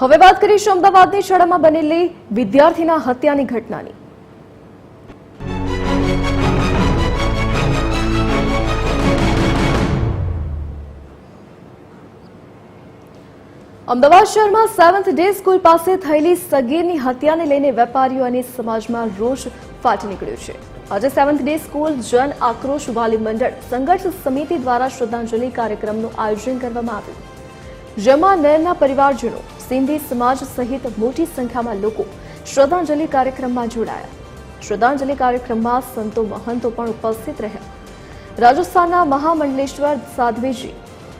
હવે વાત કરીશું અમદાવાદની શાળામાં બનેલી વિદ્યાર્થીના હત્યાની ઘટનાની. અમદાવાદ શહેરમાં સેવન્થ ડે સ્કૂલ પાસે થયેલી સગીરની હત્યાને લઈને વેપારીઓ અને સમાજમાં રોષ ફાટી નીકળ્યો છે. આજે સેવન્થ ડે સ્કૂલ જન આક્રોશ વાલી મંડળ સંઘર્ષ સમિતિ દ્વારા શ્રદ્ધાંજલિ કાર્યક્રમનું આયોજન કરવામાં આવ્યું. જેમાં નયનના પરિવારજનો સિંધી સમાજ સહિત મોટી સંખ્યામાં લોકો શ્રદ્ધાંજલિ કાર્યક્રમમાં જોડાયા શ્રદ્ધાંજલિ કાર્યક્રમમાં સંતો મહંતો પણ ઉપસ્થિત રહ્યા રાજસ્થાનના મહામંડલેશ્વર સાધ્વીજી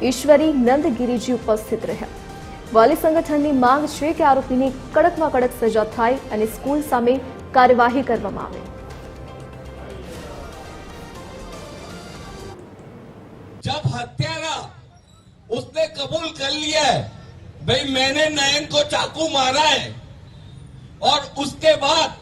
ઈશ્વરી નંદગીરીજી ઉપસ્થિત રહ્યા વાલી સંગઠનની માંગ છે કે આરોપીની કડકમાં કડક સજા થાય અને સ્કૂલ સામે કાર્યવાહી કરવામાં આવે जब हत्यारा उसने कबूल कर लिया है भाई, मैंने नयन को चाकू मारा है। और उसके बाद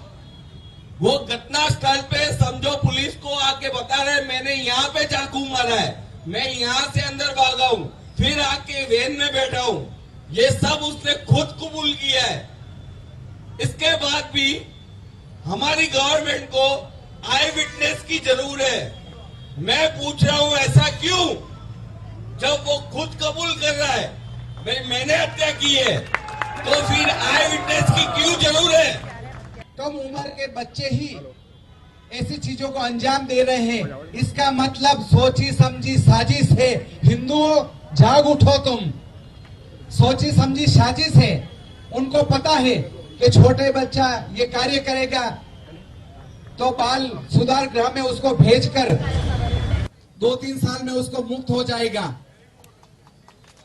वो घटना स्थल पे समझो पुलिस को आके बता रहे मैंने यहाँ पे चाकू मारा है। मैं यहाँ से अंदर भागा हूँ, फिर आके वेन में बैठा हूँ। ये सब उसने खुद कबूल किया है। इसके बाद भी हमारी गवर्नमेंट को आई विटनेस की ज़रूर है। मैं पूछ रहा हूँ, ऐसा क्यों? जब वो खुद कबूल कर रहा है। मैंने हत्या की है। तो फिर आई विटनेस की क्यों ज़रूर है? कम उम्र के बच्चे ही ऐसी चीज़ों को अंजाम दे रहे हैं। इसका मतलब सोची समझी साजिश है। हिंदुओं, जाग उठो तुम। सोची समझी साजिश है। उनको पता है कि छोटे बच्चा ये कार्य करेगा। तो बाल सुधार गृह में उसको भेजकर दो तीन साल में उसको मुक्त हो जाएगा।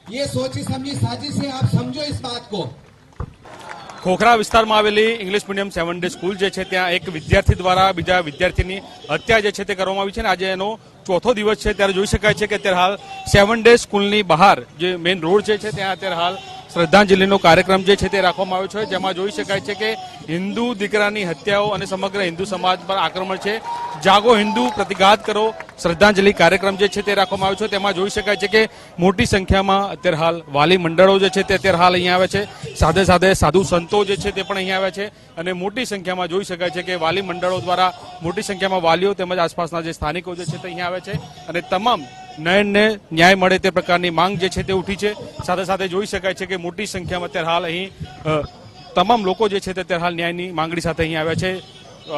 ये सोची समझी साजिश है आप समझो इस बात को ખોખરા વિસ્તારમાં આવેલી English medium seven day school જે છે ત્યાં એક વિદ્યાર્થી દ્વારા બીજા વિદ્યાર્થીની હત્યા જે છે તે કરવામાં આવી છે અને આજે એનો ચોથો દિવસ છે ત્યારે જોઈ શકાય છે કે અત્યારે હાલ સેવન ડે સ્કૂલની બહાર જે મેઇન રોડ જે છે ત્યાં અત્યારે હાલ શ્રદ્ધાંજલિનો કાર્યક્રમ જે છે તે રાખવામાં આવ્યો છે. જેમાં જોઈ શકાય છે કે હિન્દુ દીકરાની હત્યાઓ અને સમગ્ર હિન્દુ સમાજ પર આક્રમણ છે. જાગો હિન્દુ, પ્રતિઘાત કરો, શ્રદ્ધાંજલિ કાર્યક્રમ જે છે તે રાખવામાં આવ્યો છે. તેમાં જોઈ શકાય છે કે મોટી સંખ્યામાં અત્યારે હાલ વાલી મંડળો જે છે તે અત્યારે હાલ અહીંયા આવે છે. સાથે સાથે સાધુ સંતો જે છે તે પણ અહીંયા આવે છે. અને મોટી સંખ્યામાં જોઈ શકાય છે કે વાલી મંડળો દ્વારા મોટી સંખ્યામાં વાલીઓ તેમજ આસપાસના જે સ્થાનિકો જે છે તે અહીંયા આવે છે. અને તમામ નયનને ન્યાય મળે તે પ્રકારની માંગ જે છે તે ઉઠી છે. સાથે સાથે જોઈ શકાય છે કે મોટી સંખ્યામાં અત્યારે હાલ અહીં તમામ લોકો જે છે તે અત્યારે હાલ ન્યાયની માંગણી સાથે અહીં આવ્યા છે.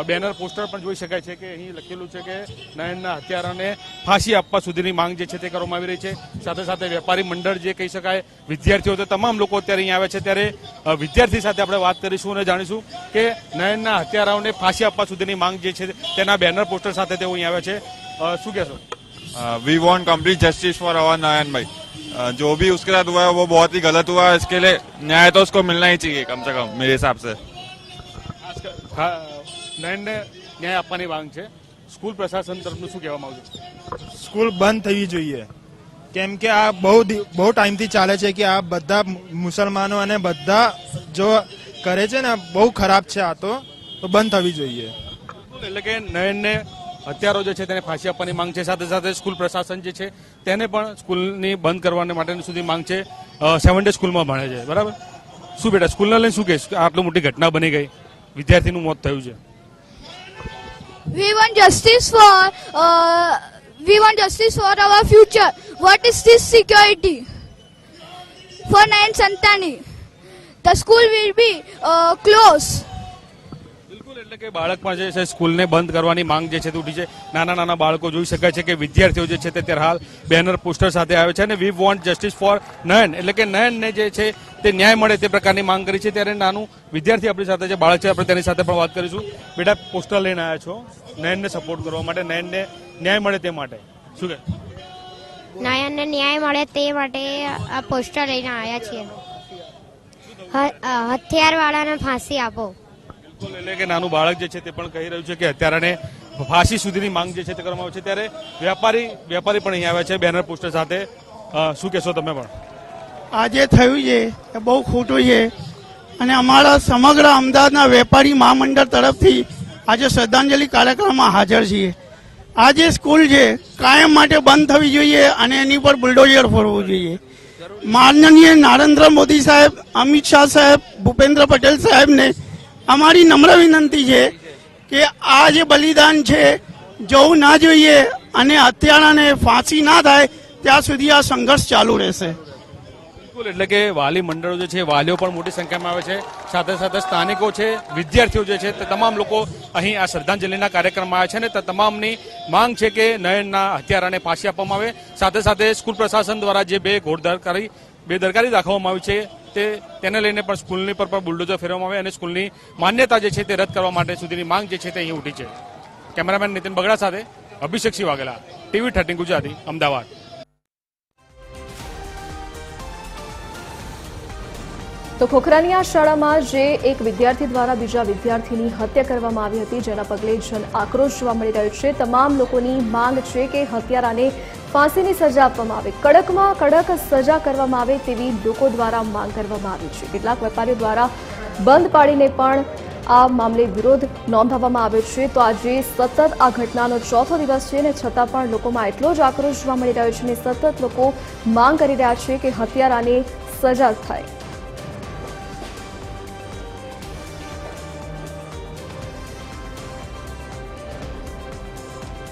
બેનર, પોસ્ટર પણ જોઈ શકાય છે કે અહીં લખેલું છે કે નયનના હત્યારાને ફાંસી આપવા સુધીની માંગ જે છે તે કરવામાં આવી રહી છે. સાથે સાથે વેપારી મંડળ જે કહી શકાય, વિદ્યાર્થીઓ તો તમામ લોકો અત્યારે અહીં આવે છે. ત્યારે વિદ્યાર્થી સાથે આપણે વાત કરીશું અને જાણીશું કે નયનના હત્યારાઓને ફાંસી આપવા સુધીની માંગ જે છે તેના બેનર, પોસ્ટર સાથે તેઓ અહીં આવે છે. શું કહેશો? we want complete justice for our Nayan भाई Uh, जो भी उसके साथ हुआ है वो बहुत ही गलत हुआ है इसके लिए न्याय तो उसको मिलना ही चाहिए कम से कम मेरे हिसाब से ખાસ કર- ખા- નયનને ન્યાય આપવાની માંગ છે સ્કૂલ પ્રશાસન તરફનું શું કહેવા માંગુ છું સ્કૂલ બંધ થવી જોઈએ કેમ કે આ બહુ દિ- બહુ ટાઈમથી ચાલે છે કે આ બધા મુ- મુસલમાનો અને બધા જો કરે છે ને બહુ ખરાબ છે આ તો તો બંધ થવી જોઈએ બિલકુલ, એટલે કે નયનને હત્યારો જે છે તેને ફાંસી આપવાની માંગ છે. સાથે સાથે સ્કૂલ પ્રશાસન જે છે તેને પણ સ્કૂલની બંધ કરવાની માટેની સુધી માંગ છે. સેવન ડે સ્કૂલમાં ભણે છે. બરાબર? શું બેટા સ્કૂલને લઈને શું કહીશ? આટલી મોટી ઘટના બની ગઈ. વિદ્યાર્થીનું મોત થયું છે. We want justice for uh, we want justice for our future. What is this security? For Nayan Santani, the school will be uh, closed. એટલે કે બાળકમાં જે છે, સ્કૂલને બંધ કરવાની માંગ જે છે તે ઉઠી છે. નાના નાના બાળકો જોઈ શકાય છે કે વિદ્યાર્થીઓ જે છે તે અત્યારે હાલ બેનર પોસ્ટર સાથે આવે છે અને we want justice for Nayan. એટલે કે નયનને જે છે તે ન્યાય મળે તે પ્રકારની માંગ કરી છે. ત્યારે નાનું વિદ્યાર્થી આપણી સાથે જે બાળક છે. આપણે તેની સાથે પણ વાત કરીશું. બેટા, પોસ્ટર લઈને આવ્યા છો. નયનને સપોર્ટ કરવા માટે, નયનને ન્યાય મળે તે માટે. શું કે નયનને ન્યાય મળે તે માટે આ પોસ્ટર લઈને આવ્યા છીએ. હથિયારવાળાને ફાંસી આપો. બિલકુલ એટલે કે નાનું બાળક જે છે તે પણ કહી રહ્યું છે કે અત્યારે ફાંસી સુધીની માંગ જે છે તે કરવામાં આવે છે. ત્યારે વેપારી વેપારી પણ અહીં આવ્યા છે બેનર પોસ્ટર સાથે. શું કહેશો તમે પણ? આ જે થયું છે, એ બહુ ખોટું છે. અને અમારા સમગ્ર અમદાવાદના વેપારી મહામંડળ તરફથી આજે શ્રદ્ધાંજલિ કાર્યક્રમમાં હાજર છીએ. આ જે સ્કૂલ છે, કાયમ માટે બંધ થવી જોઈએ અને એની પર બુલડોઝર ફોરવું જોઈએ. માનનીય નરેન્દ્ર મોદી સાહેબ, અમિત શાહ સાહેબ, ભૂપેન્દ્ર પટેલ સાહેબને અમારી નમ્ર વિનંતી છે કે આ જે બલિદાન છે, જવું ના જોઈએ અને હત્યારાને ફાંસી ના થાય, ત્યાં સુધી આ સંઘર્ષ ચાલુ રહેશે. એટલે કે વાલી મંડળો જે છે, વાલીઓ પણ મોટી સંખ્યામાં આવે છે. સાથે સાથે સ્થાનિકો છે, વિદ્યાર્થીઓ જે છે, તે તમામ લોકો અહીં આ શ્રદ્ધાંજલિના કાર્યક્રમમાં આવે છે અને તમામની માંગ છે કે નયનના હત્યારાને ફાંસી આપવામાં આવે. સાથે સાથે સ્કૂલ પ્રશાસન દ્વારા જે બે ઘોડદરકારી બેદરકારી દાખવવામાં આવી છે. તે તેને લઈને પણ સ્કૂલની પર પણ બુલડોઝર ફેરવવામાં આવે અને સ્કૂલની માન્યતા જે છે તે રદ કરવા માટે સુધીની માંગ જે છે તે અહીં ઉઠી છે. કેમેરામેન નીતિન બગડા સાથે અભિષેક વાઘેલા ટીવી થર્ટીન ગુજરાતી, અમદાવાદ. તો ખોખરાની આ શાળામાં જે એક વિદ્યાર્થી દ્વારા બીજા વિદ્યાર્થીની હત્યા કરવામાં આવી હતી, જેના પગલે જન આક્રોશ જોવા મળી રહ્યો છે. તમામ લોકોની માંગ છે કે હત્યારાને ફાંસીની સજા આપવામાં આવે. કડકમાં કડક સજા કરવામાં આવે તેવી લોકો દ્વારા માંગ કરવામાં આવી છે. કેટલાક વેપારીઓ દ્વારા બંધ પાડીને પણ આ મામલે વિરોધ નોંધાવવામાં આવ્યો છે. તો આજે સતત આ ઘટનાનો ચોથો દિવસ છે અને છતાં પણ લોકોમાં એટલો જ આક્રોશ જોવા મળી રહ્યો છે અને સતત લોકો માંગ કરી રહ્યા છે કે હત્યારાને સજા થાય.